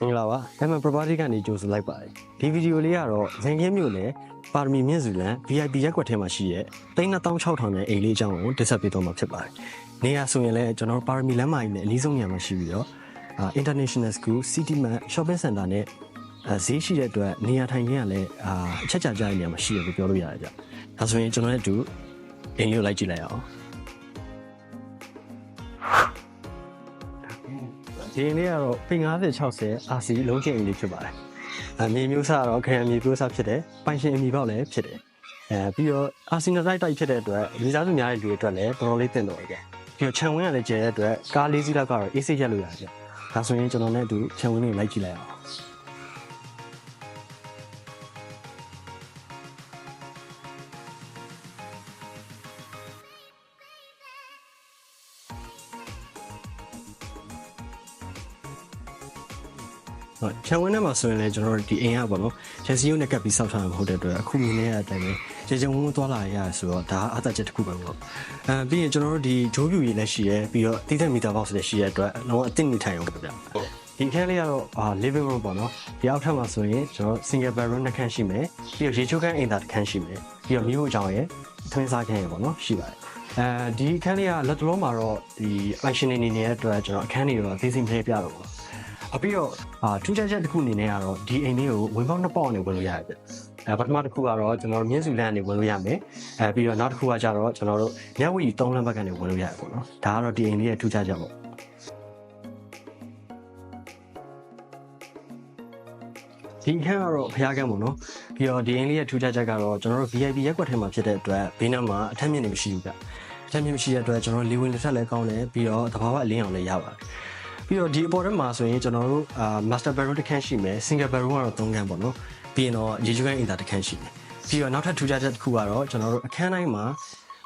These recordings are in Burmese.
မင်္ဂလာပါ MM Property ကနေကြိုဆိုလိုက်ပါတယ်ဒီဗီဒီယိုလေးကတော့ရန်ကင်းမြို့နယ်ပါရမီမြင့်စုလန် VIP ရက်ကွက်ထဲမှာရှိတဲ့36,000နဲ့အိမ်လေးအကြောင်းကိုတင်ဆက်ပေးတော့မှာဖြစ်ပါတယ်နေရာဆိုရင်လည်းကျွန်တော်တို့ပါရမီလမ်းမကြီးနဲ့အနည်းဆုံးနေရာမှာရှိပြီးတော့အာ International School City Mart Shopping Center နဲ့အဲဈေးရှိတဲ့အတွက်နေရာထိုင်ခင်းကလည်းအာအချက်ချာကြတဲ့နေရာမှာရှိတယ်လို့ပြောလို့ရတယ်ကြဒါဆိုရင်ကျွန်တော်လည်းအတူအိမ်လေးကိုလိုက်ကြည့်လိုက်အောင် ဒီနေ့ကတော့ပင်90 60 RC လုံးချင်းအင်လေးဖြစ်ပါတယ်။အမြေမျိုးစားကတော့ခရံမြေမျိုးစားဖြစ်တယ်။ပိုင်ရှင်အမီပေါက်လည်းဖြစ်တယ်။အဲပြီးတော့ RC နဲ့တိုက်တိုက်ဖြစ်တဲ့အတွက်လူစားစုများတဲ့လူတွေအတွက်လည်းတော်တော်လေးတင်တော်ရယ်။ပြီးတော့ခြံဝင်းကလည်းကျဲတဲ့အတွက်ကားလေးစီးလောက်ကတော့အေးစိတ်ရက်လို့ရတယ်ကြ။ဒါဆိုရင်ကျွန်တော်နဲ့အတူခြံဝင်းလေးကိုလိုက်ကြည့်လိုက်အောင်။ ခြံဝင်းထဲမှာဆိုရင်လည်းကျွန်တော်တို့ဒီအိမ်ကပေါ့နော်ရန်စီယုံနဲ့ကပ်ပြီးစောက်ထားမှာမဟုတ်တဲ့အတွက်အခုမြင်နေရတဲ့အတိုင်းပဲကျေကျုံဝန်းသွားလာရရဆိုတော့ဒါအသက်ချက်တစ်ခုပဲပေါ့အဲပြီးရင်ကျွန်တော်တို့ဒီဂျိုးပြူကြီးလည်းရှိရဲပြီးတော့တိသက်မီတာဘောက်စ်လည်းရှိရဲအတွက်လုံးဝအသင့်နေထိုင်အောင်ပြပြဒီခန်းလေးကတော့အာ living room ပေါ့နော်ဒီအောက်ထပ်မှာဆိုရင်ကျွန်တော် single bedroom နှစ်ခန်းရှိမယ်ပြီးတော့ရေချိုးခန်းအိမ်သာတစ်ခန်းရှိမယ်ပြီးတော့မြို့အကြောင်းရဲ့ထွင်းစားခန်းရဲ့ပေါ့နော်ရှိပါတယ်အဲဒီခန်းလေးကလက်တလုံးမှာတော့ဒီ action နေနေတဲ့အတွက်ကျွန်တော်အခန်းလေးတော့အသေးစိတ်မထည့်ပြတော့ဘူးအ ပြီးတော့အာထူးခြားချက်တစ်ခုအနေနဲ့ကတော့ဒီအိမ်လေးကိုဝင်ပေါက်နှစ်ပေါက်အနေဝင်လို့ရတယ်ပြအဲပထမတစ်ခုကတော့ကျွန်တော်တို့မြင်းစုလမ်းအနေဝင်လို့ရမယ်အဲပြီးတော့နောက်တစ်ခုကကျတော့ကျွန်တော်တို့မြဝတီ၃လမ်းဘက်ကနေဝင်လို့ရတယ်ပေါ့နော်ဒါကတော့ဒီအိမ်လေးရဲ့ထူးခြားချက်ပေါ့ဒီခန်းကတော့ဖျားကန်းပေါ့နော်ပြီးတော့ဒီအိမ်လေးရဲ့ထူးခြားချက်ကတော့ကျွန်တော်တို့ VIP ရက်ကွက်ထဲမှာဖြစ်တဲ့အတွက်ဘေးနားမှာအထက်မြင့်နေမရှိဘူးပြအထက်မြင့်မရှိတဲ့အတွက်ကျွန်တော်လေးဝင်လက်ထက်လည်းကောင်းတယ်ပြီးတော့တဘာဝအလင်းအောင်လည်းရပါတယ် ပြီးတော့ဒီအပေါ်ထဲမှာဆိုရင်ကျွန်တော်တို့အာ master barrel တစ်ခန်းရှိမယ် single barrel ကတော့3ခန်းပေါ့နော်ပြီးရင်တော့ရေကျွမ်းအင်တာတစ်ခန်းရှိမယ်ပြီးတော့နောက်ထပ်ထူးခြားချက်တစ်ခုကတော့ကျွန်တော်တို့အခန်းတိုင်းမှာ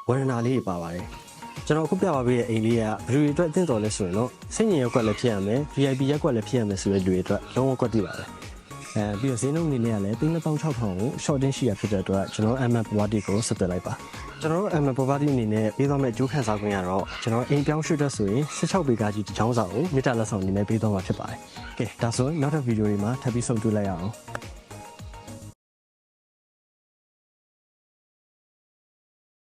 ဝရဏာလေးတွေပါပါတယ်ကျွန်တော်အခုပြပါပေးတဲ့အိမ်လေးကဘယ်လူတွေအတွက်အသင့်တော်လဲဆိုရင်တော့စိတ်ညင်ရက်ကွက်လည်းဖြစ်ရမယ် VIP ရက်ကွက်လည်းဖြစ်ရမယ်ဆိုတဲ့လူတွေအတွက်လုံးဝကွက်တည်ပါတယ် အဲပြီးတော့ဈေးနှုန်းအနေနဲ့ကလည်း3600ကို shorting ရှိရဖြစ်တဲ့အတွက်ကျွန်တော် MM property ကိုဆက်သွယ်လိုက်ပါကျွန်တော်တို့ MM property အနေနဲ့ပေးသွားမယ့်အကျိုးခံစားခွင့်ကတော့ကျွန်တော်အိမ်ပြောင်းရွှေ့တဲ့ဆိုရင်16ပေကားကြီးတစ်ချောင်းစာကိုမြေတာလက်ဆောင်အနေနဲ့ပေးသွားမှာဖြစ်ပါတယ်။ကဲဒါဆိုရင်နောက်ထပ်ဗီဒီယိုတွေမှာထပ်ပြီးဆုံတွေ့လိုက်ရအောင်။